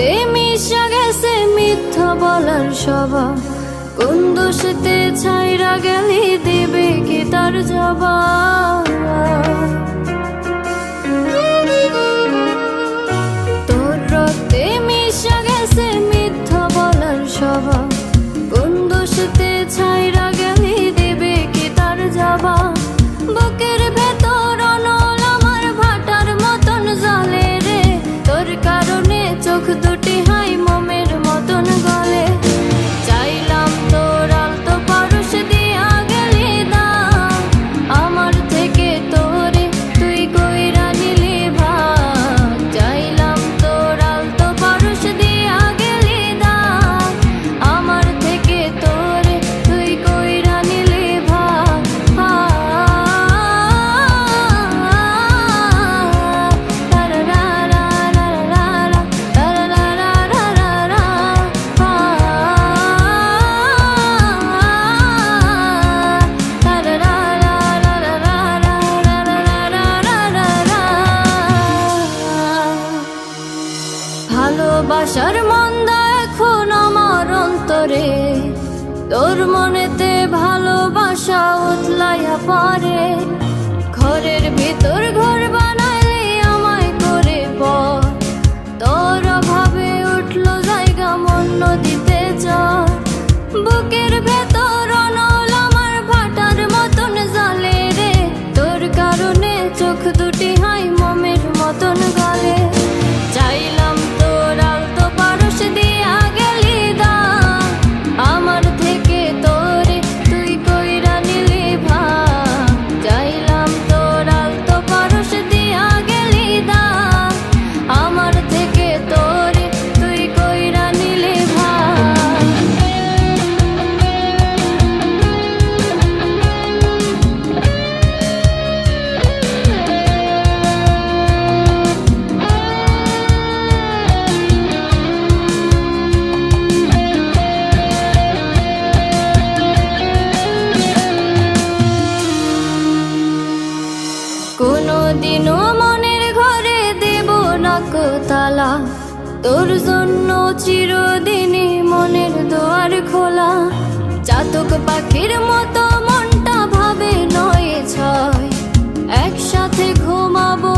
রক্তে মিশা গেছে মিথ্যা বলার স্বভাব কোন দোষতে ছাইরা গেলি দিবে কি তার জবাব তোর রক্তে মিশা গেছে মিথ্যা বলার স্বভাব কোন দোষতে ছাইরা ভালোবাসার মন্দা এখন আমার অন্তরে। তোর মনেতে ভালোবাসা উতলাইয়া পারে কোনোদিনও মনের ঘরে দেব না তালা তোর জন্য চিরদিনই মনের দোয়ার খোলা। চাতক পাখির মতো মনটা ভাবে নয় ছয়। একসাথে ঘুমাবো